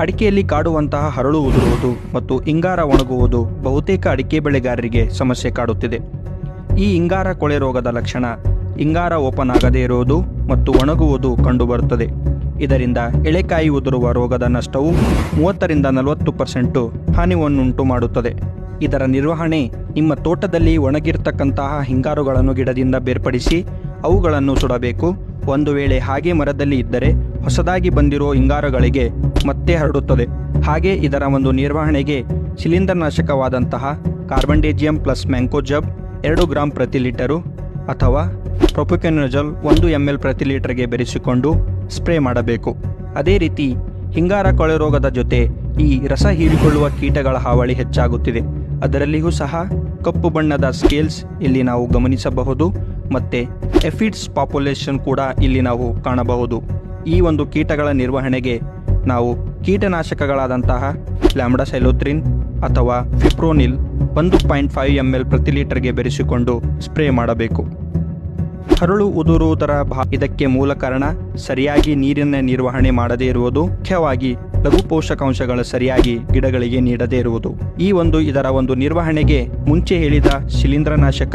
ಅಡಿಕೆಯಲ್ಲಿ ಕಾಡುವಂತಹ ಹರಳು ಉದುರುವುದು ಮತ್ತು ಇಂಗಾರ ಒಣಗುವುದು ಬಹುತೇಕ ಅಡಿಕೆ ಬೆಳೆಗಾರರಿಗೆ ಸಮಸ್ಯೆ ಕಾಡುತ್ತಿದೆ. ಈ ಇಂಗಾರ ಕೊಳೆ ರೋಗದ ಲಕ್ಷಣ ಇಂಗಾರ ಓಪನ್ ಆಗದೇ ಇರುವುದು ಮತ್ತು ಒಣಗುವುದು ಕಂಡುಬರುತ್ತದೆ. ಇದರಿಂದ ಎಳೆಕಾಯಿ ಉದುರುವ ರೋಗದ ನಷ್ಟವು ಮೂವತ್ತರಿಂದ ನಲವತ್ತು ಪರ್ಸೆಂಟು ಹಾನಿಯನ್ನುಂಟು ಮಾಡುತ್ತದೆ. ಇದರ ನಿರ್ವಹಣೆ ನಿಮ್ಮ ತೋಟದಲ್ಲಿ ಒಣಗಿರ್ತಕ್ಕಂತಹ ಹಿಂಗಾರುಗಳನ್ನು ಗಿಡದಿಂದ ಬೇರ್ಪಡಿಸಿ ಅವುಗಳನ್ನು ಸುಡಬೇಕು. ಒಂದು ವೇಳೆ ಹಾಗೆ ಮರದಲ್ಲಿ ಇದ್ದರೆ ಹೊಸದಾಗಿ ಬಂದಿರೋ ಹಿಂಗಾರಗಳಿಗೆ ಮತ್ತೆ ಹರಡುತ್ತದೆ. ಹಾಗೆ ಇದರ ಒಂದು ನಿರ್ವಹಣೆಗೆ ಶಿಲೀಂಧ್ರನಾಶಕವಾದಂತಹ ಕಾರ್ಬಂಡೇಜಿಯಂ ಪ್ಲಸ್ ಮ್ಯಾಂಕೋಜಬ್ ಎರಡು ಗ್ರಾಂ ಪ್ರತಿ ಲೀಟರು ಅಥವಾ ಪ್ರೊಪಿಕೆನಜಲ್ ಒಂದು ಎಂ ಎಲ್ ಪ್ರತಿ ಲೀಟರ್ಗೆ ಬೆರೆಸಿಕೊಂಡು ಸ್ಪ್ರೇ ಮಾಡಬೇಕು. ಅದೇ ರೀತಿ ಹಿಂಗಾರ ಕೊಳೆ ರೋಗದ ಜೊತೆ ಈ ರಸ ಹೀರಿಕೊಳ್ಳುವ ಕೀಟಗಳ ಹಾವಳಿ ಹೆಚ್ಚಾಗುತ್ತಿದೆ. ಅದರಲ್ಲಿಯೂ ಸಹ ಕಪ್ಪು ಬಣ್ಣದ ಸ್ಕೇಲ್ಸ್ ಇಲ್ಲಿ ನಾವು ಗಮನಿಸಬಹುದು ಮತ್ತು ಎಫಿಡ್ಸ್ ಪಾಪ್ಯುಲೇಷನ್ ಕೂಡ ಇಲ್ಲಿ ನಾವು ಕಾಣಬಹುದು. ಈ ಒಂದು ಕೀಟಗಳ ನಿರ್ವಹಣೆಗೆ ನಾವು ಕೀಟನಾಶಕಗಳಾದಂತಹ ಲ್ಯಾಂಬ್ಡಾ ಸೈಲೋತ್ರಿನ್ ಅಥವಾ ಫಿಪ್ರೋನಿಲ್ ಒಂದು ಪಾಯಿಂಟ್ ಫೈವ್ ಎಂ ಎಲ್ ಪ್ರತಿ ಲೀಟರ್ಗೆ ಬೆರೆಸಿಕೊಂಡು ಸ್ಪ್ರೇ ಮಾಡಬೇಕು. ಹರಳು ಉದುರುವುದರ ಭಾ, ಇದಕ್ಕೆ ಮೂಲ ಕಾರಣ ಸರಿಯಾಗಿ ನೀರಿನ ನಿರ್ವಹಣೆ ಮಾಡದೇ ಇರುವುದು, ಮುಖ್ಯವಾಗಿ ಲಘು ಪೋಷಕಾಂಶಗಳು ಸರಿಯಾಗಿ ಗಿಡಗಳಿಗೆ ನೀಡದೇ ಇರುವುದು. ಈ ಒಂದು, ಇದರ ಒಂದು ನಿರ್ವಹಣೆಗೆ ಮುಂಚೆ ಹೇಳಿದ ಶಿಲೀಂಧ್ರನಾಶಕ